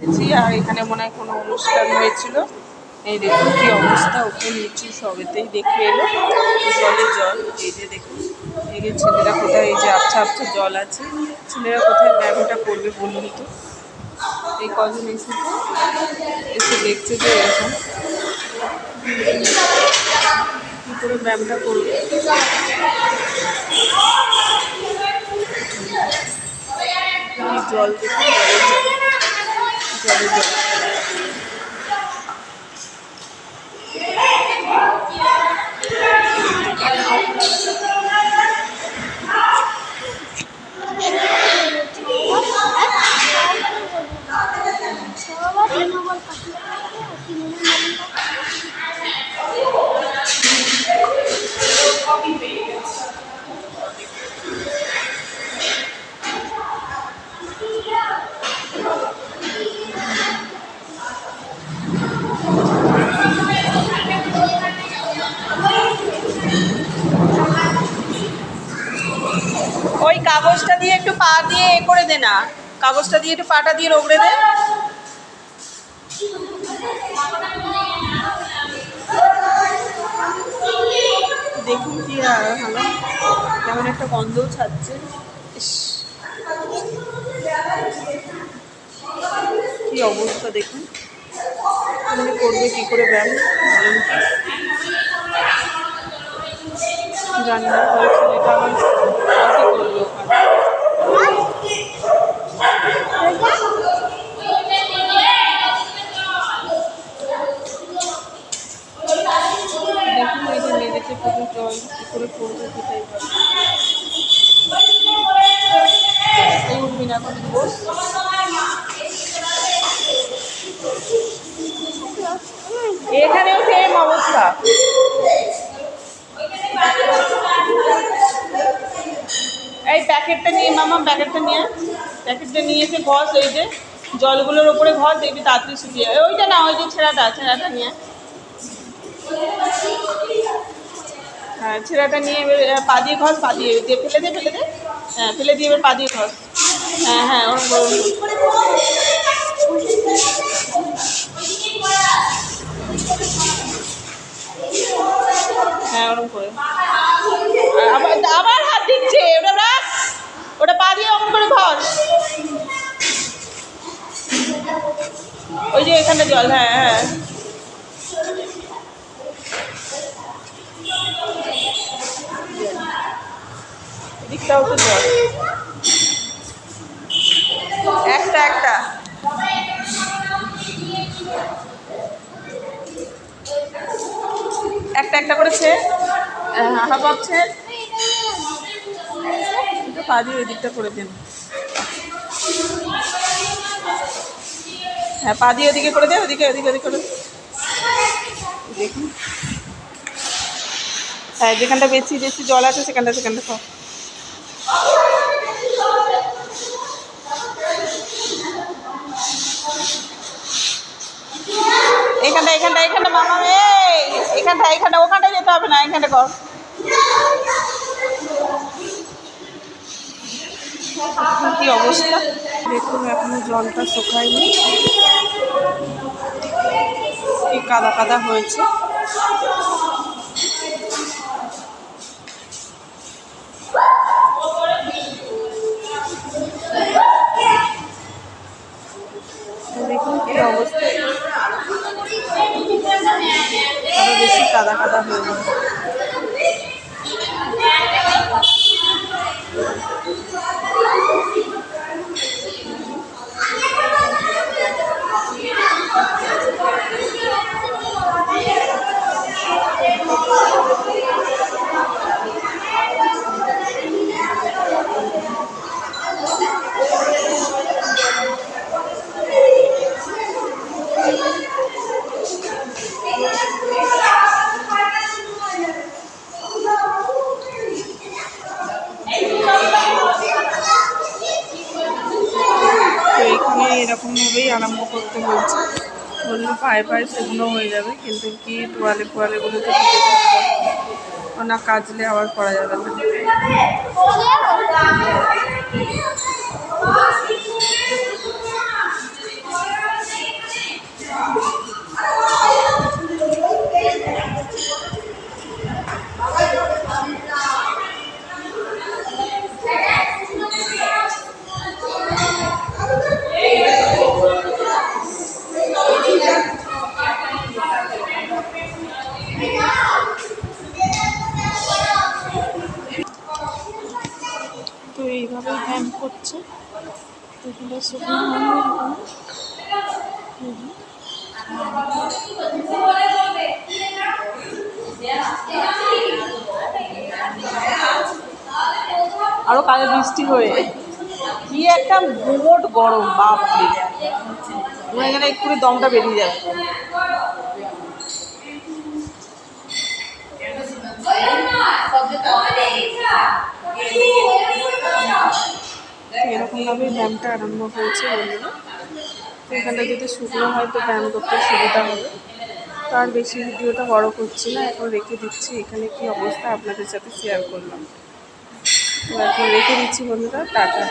এসেছি আর এখানে মনে হয় কোনো অনুষ্ঠান হয়েছিল। এই দেখুন কি অবস্থা উপর নিচু সবেতেই দেখে এলো। জলে জল, এই যে দেখুন, এই যে ছেলেরা কোথায়, এই যে আবছা আবছা জল আছে। ছেলেরা কোথায় ব্যায়ামটা করবে বলুন তো? এই কজন এসেছে এসে দেখছে যে এরকম। কী করে ব্যায়ামটা করবে? জল দেখুন। জলের জল জলে ওই কাগজটা দিয়ে একটু পা দিয়ে এ করে দে না। কাগজটা দিয়ে একটু পাটা দিয়ে রগড়ে দে। দেখুন কি ভালো। কেমন একটা গন্ধও ছাড়ছে। কি অবস্থা দেখুন। করবে কি করে ব্যায়াম? বলুন তো? জানি না ওই ছেলেটা আমার কত দেখুন এই যে পুরো জল কি করে পড়বে সেটাই। এই উঠবি এই প্যাকেটটা নিয়ে মামা, প্যাকেটটা নিয়ে প্যাকেটটা নিয়ে এসে ঘষ ওই যে জলগুলোর ওপরে ঘষ দেখবি তাড়াতাড়ি শুকিয়ে যাবে। ওইটা না, ওই যে ছেঁড়াটা ছেঁড়াটা নিয়ে হ্যাঁ ছেঁড়াটা নিয়ে এবার পা দিয়ে ঘষ, পা দিয়ে দিয়ে ফেলে দে ফেলে দে। হ্যাঁ ফেলে দিয়ে এবার পা দিয়ে ঘষ। হ্যাঁ হ্যাঁ ওরকম হ্যাঁ ওরকম করে আর আবার আবার হাত দিচ্ছে ওটা রাখ ওটা পা দিয়ে অমন করে ঘষ ওই যে এখানে জল হ্যাঁ হ্যাঁ। এদিকটাও তো জল। একটা একটা। একটা একটা করেছে আপছে একটু পা দিয়ে এদিকটা করে দিন। হ্যাঁ পা দিয়ে ওদিকে করে দে, ওদিকে ওদিকে ওদিকে করে দেখুন হ্যাঁ যেখানটা বেশি বেশি জল আছে, সেখানটা সেখানটা খাও। এখানটা এখানটা এখানটা, মামা এখানটা এখানটা ওখানটা যেতে হবে না, এখানটা কর। কি অবস্থা? দেখুন, এখনও জলটা শুকায়নি। কি কাদা কাদা হয়েছে দেখুন কি অবস্থা আরও বেশি কাদা কাদা হয়ে যাবে এরকমভাবেই আরম্ভ করতে হয়েছে। বলল পায়ে পায়ে শুকনো হয়ে যাবে, কিন্তু কি তোয়ালে ফোয়ালেগুলো তো না। কাজলে আবার করা যাবে না। আরও কালে বৃষ্টি হয়ে কি একটা গুমোট গরম বাপ গেলে একটু দমটা বেরিয়ে যাবে এরকমভাবে ব্যায়ামটা আরম্ভ হয়েছে বন্ধুরা তো এখানটা যদি শুকনো হয় তো ব্যায়াম করতে সুবিধা হবে। তো আর বেশি ভিডিওটা বড় করছি না, এখন রেখে দিচ্ছি। এখানে কি অবস্থা আপনাদের সাথে শেয়ার করলাম। তো এখন রেখে দিচ্ছি বন্ধুরা, টাটা।